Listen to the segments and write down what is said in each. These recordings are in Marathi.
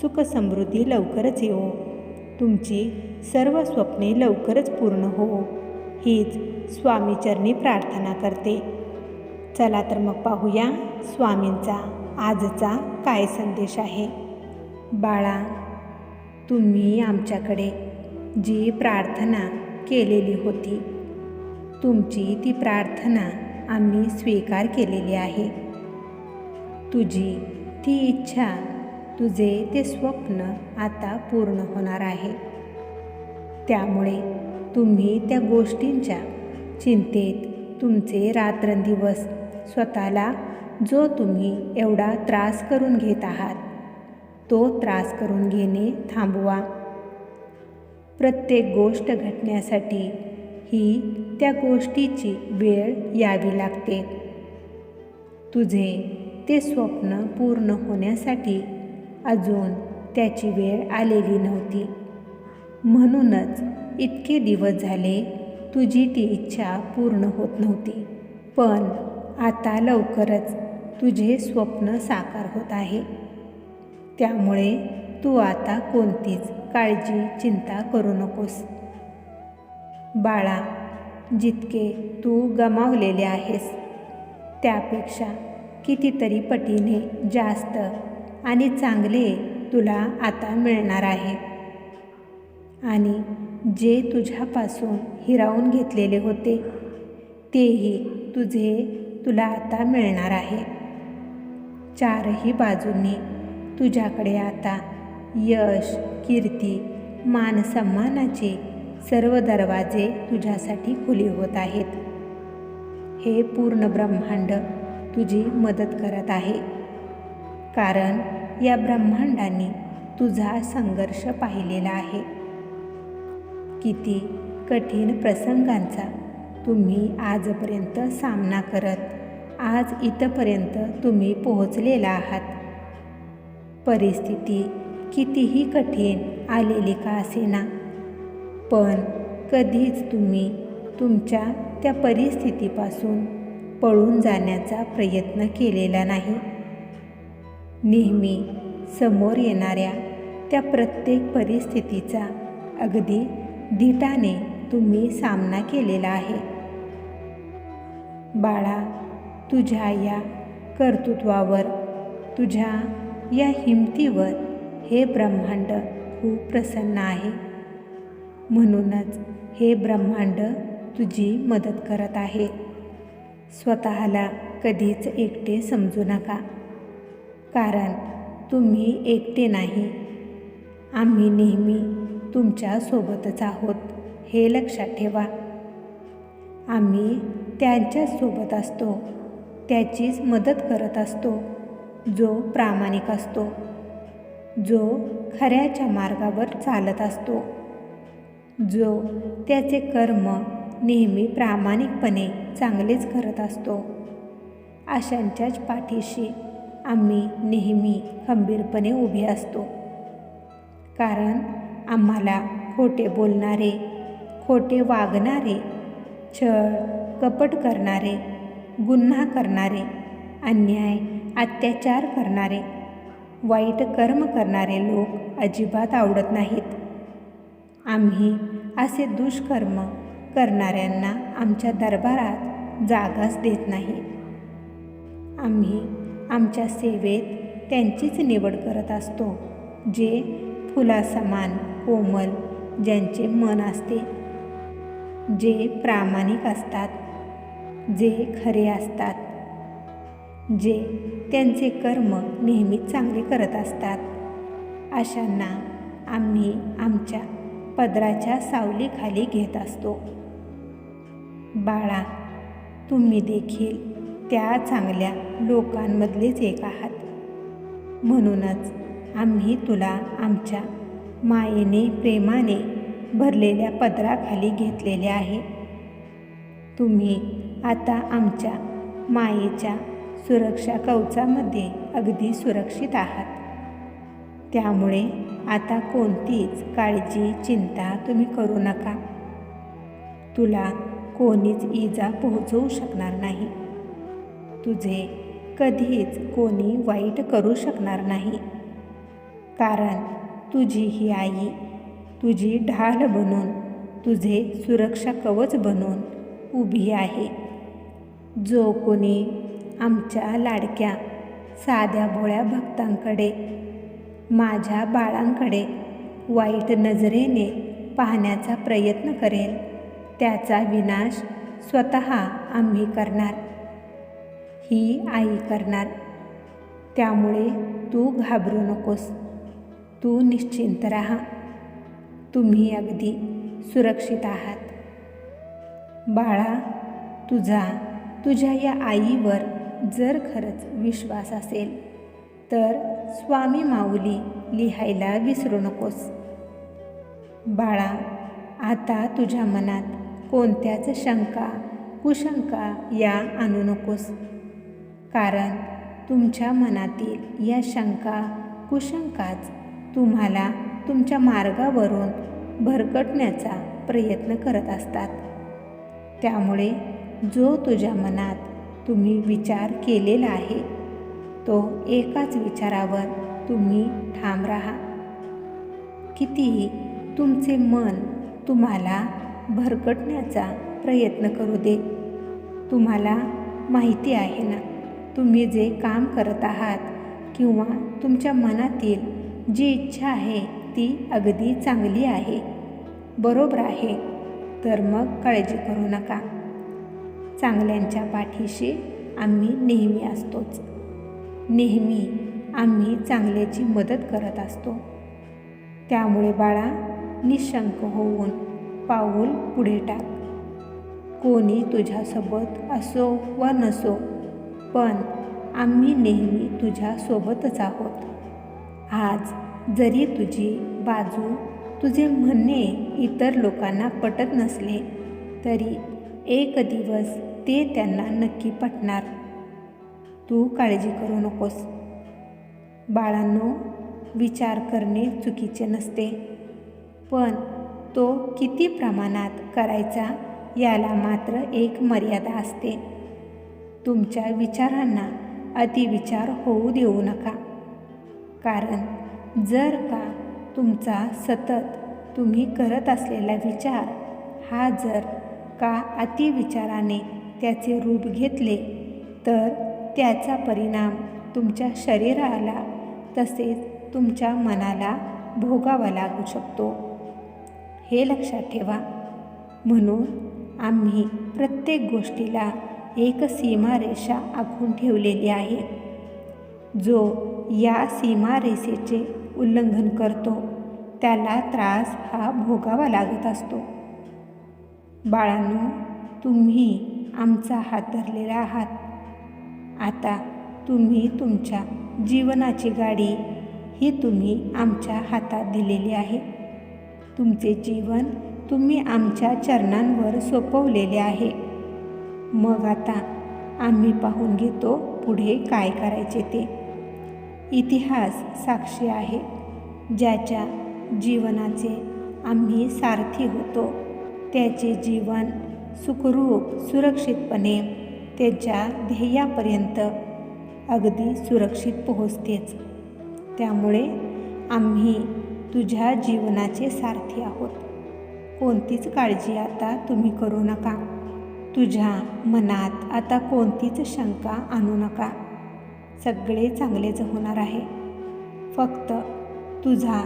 सुख समृद्धी लवकरच येऊ तुमची सर्व स्वप्ने लवकरच पूर्ण हो हीच स्वामीचरणी प्रार्थना करते. चला तर मग पाहूया स्वामींचा आजचा काय संदेश आहे. बाळा तुम्ही आमच्याकडे जी प्रार्थना केलेली होती तुमची ती प्रार्थना आम्ही स्वीकार केलेली आहे. तुझी ती इच्छा तुझे ते स्वप्न आता पूर्ण होणार आहे. त्यामुळे तुम्ही त्या गोष्टींच्या चिंतेत तुमचे रात्रंदिवस स्वतःला जो तुम्ही एवढा त्रास करून घेत आहात तो त्रास करून घेणे थांबवा. प्रत्येक गोष्ट घटण्यासाठी ही त्या गोष्टीची वेळ यावी लागते. तुझे ते स्वप्न पूर्ण होण्यासाठी अजून त्याची वेळ आलेली नव्हती. म्हणूनच इतके दिवस झाले तुझी ती इच्छा पूर्ण होत नव्हती. पण आता लवकरच तुझे स्वप्न साकार होत आहे. त्यामुळे तू आता कोणतीच काळजी चिंता करू नकोस. बाळा जितके तू गमावलेले आहेस त्यापेक्षा कितीतरी पटीने जास्त आणि चांगले तुला आता मिळणार आहे. आणि जे तुझ्यापासून हिरावून घेतलेले होते तेही तुझे तुला आता मिळणार आहे. चारही बाजूंनी तुझ्याकडे आता यश कीर्ती मानसन्मानाचे सर्व दरवाजे तुझ्यासाठी खुले होत आहेत. हे पूर्ण ब्रह्मांड तुझी मदत करत आहे. कारण या ब्रह्मांडाने तुझा संघर्ष पाहिलेला आहे. किती कठीण प्रसंगांचा तुम्ही आजपर्यंत सामना करत आज इथपर्यंत तुम्ही पोहोचलेला आहात. परिस्थिती कितीही कठीण आलेली का असेना पण कधीच तुम्ही तुमच्या त्या परिस्थितीपासून पळून जाण्याचा प्रयत्न केलेला नाही. नेहमी समोर येणाऱ्या त्या प्रत्येक परिस्थितीचा अगदी धीटाने तुम्ही सामना केलेला आहे. बाळा तुझ्या या कर्तृत्वावर तुझ्या या हिमतीवर हे ब्रह्मांड खूप प्रसन्न आहे. म्हणूनच हे ब्रह्मांड तुझी मदत करत आहे. स्वतःला कधीच एकटे समजू नका. कारण तुम्ही एकटे नाही. आम्ही नेहमी तुमच्यासोबतच आहोत हे लक्षात ठेवा. आम्ही त्यांच्यासोबत असतो त्याचीच मदत करत असतो जो प्रामाणिक असतो जो खऱ्याच्या मार्गावर चालत असतो जो त्याचे कर्म नेहमी प्रामाणिकपणे चांगलेच करत असतो. अशांच्याच पाठीशी आम्ही नेहमी खंबीरपणे उभे असतो. कारण आम्हाला खोटे बोलणारे खोटे वागणारे छळ कपट करणारे गुन्हा करणारे अन्याय अत्याचार करणारे वाईट कर्म करणारे लोक अजिबात आवडत नाहीत. आम्ही असे दुष्कर्म करणाऱ्यांना आमच्या दरबारात जागाच देत नाही. आम्ही आमच्या सेवेत त्यांचीच निवड करत असतो जे फुलासमान कोमल ज्यांचे मन असते जे प्रामाणिक असतात जे खरे असतात जे त्यांचे कर्म नेहमी चांगले करत असतात. अशांना आम्ही आमच्या पदराच्या सावलीखाली घेत असतो. बाळा तुम्ही देखील त्या चांगल्या लोकांमधलेच एक आहात. म्हणूनच आम्ही तुला आमच्या मायेने प्रेमाने भरलेल्या पदराखाली घेतलेले आहे. तुम्ही आता आमच्या मायेच्या सुरक्षा कवचामध्ये अगदी सुरक्षित आहात. त्यामुळे आता कोणतीच काळजी चिंता तुम्ही करू नका. तुला कोणीच इजा पोहोचवू शकणार नाही. तुझे कधीच कोणी वाईट करू शकणार नाही. कारण तुझी ही आई तुझी ढाल बनून तुझे सुरक्षा कवच बनून उभी आहे. जो कोणी आमच्या लाडक्या साध्या भोळ्या भक्तांकडे माझ्या बाळांकडे वाईट नजरेने पाहण्याचा प्रयत्न करेल त्याचा विनाश स्वतः आम्ही करणार. ही आई करणार. त्यामुळे तू घाबरू नकोस. तू निश्चिंत राहा. तुम्ही अगदी सुरक्षित आहात. बाळा तुझा तुझ्या या आईवर जर खरंच विश्वास असेल तर स्वामी माऊली लिहायला विसरू नकोस. बाळा आता तुझ्या मनात कोणत्याच शंका कुशंका या आणू नकोस. कारण तुमच्या मनातील या शंका कुशंकाच तुम्हाला तुमच्या मार्गावरून भरकटण्याचा प्रयत्न करत असतात. त्यामुळे जो तुझ्या मनात तुम्ही विचार केलेला आहे तो एकाच विचारावर तुम्ही ठाम राहा. कितीही तुमचे मन तुम्हाला भरकटण्याचा प्रयत्न करू दे. तुम्हाला माहिती आहे ना? तुम्ही जे काम करत आहात किंवा तुमच्या मनातील जी इच्छा आहे ती अगदी चांगली आहे. बरोबर आहे. तर मग काळजी करू नका. चांगल्यांच्या पाठीशी आम्ही नेहमी असतोच. नेहमी आम्ही चांगल्याची मदत करत असतो. त्यामुळे बाळा निशंक होऊन पाऊल पुढे टाक. कोणी तुझ्यासोबत असो वा नसो पण आम्ही नेहमी तुझ्यासोबतच आहोत. आज जरी तुझी बाजू तुझे म्हणणे इतर लोकांना पटत नसले तरी एक दिवस ते त्यांना नक्की पटणार. तू काळजी करू नकोस. बाळांनो विचार करणे चुकीचे नसते. पण तो किती प्रमाणात करायचा याला मात्र एक मर्यादा असते. तुमच्या विचारांना अतिविचार होऊ देऊ नका. कारण जर का तुमचा सतत तुम्ही करत असलेला विचार हा जर का अतिविचाराने त्याचे रूप घेतले तर त्याचा परिणाम तुमच्या शरीराला तसेच तुमच्या मनाला भोगावा लागू शकतो. हे लक्षात ठेवा. म्हणून आम्ही प्रत्येक गोष्टीला एक सीमारेषा आखून ठेवलेली आहे. जो या सीमारेषेचे उल्लंघन करतो त्याला त्रास हा भोगावा लागत असतो. बाळांनो तुम्ही आमचा हात धरलेला आहात. आता तुम्ही तुमच्या जीवनाची गाडी ही तुम्ही आमच्या हातात दिलेली आहे. तुमचे जीवन तुम्ही आमच्या चरणांवर सोपवलेले आहे. मग आता आम्ही पाहून घेतो पुढे काय करायचे ते. इतिहास साक्षी आहे ज्याच्या जीवनाचे आम्ही सारथी होतो. त्याचे जीवन सुखरूप सुरक्षितपणे त्याच्या ध्येयापर्यंत अगदी सुरक्षित पोहोचतेच. त्यामुळे आम्ही तुझ्या जीवनाचे सारथी आहोत. कोणतीच काळजी आता तुम्ही करू नका. तुझ्या मनात आता कोणतीच शंका आणू नका. सगळे चांगलेच होणार आहे. फक्त तुझा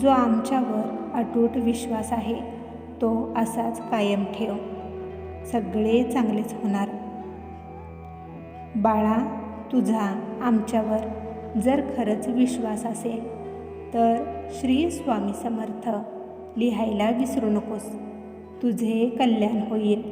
जो आमच्यावर अटूट विश्वास आहे तो असाच कायम ठेव. सगळे चांगलेच होणार. बाळा तुझा आमच्यावर जर खरंच विश्वास असेल तर श्री स्वामी समर्थ लिहायला विसरू नकोस. तुझे कल्याण होईल.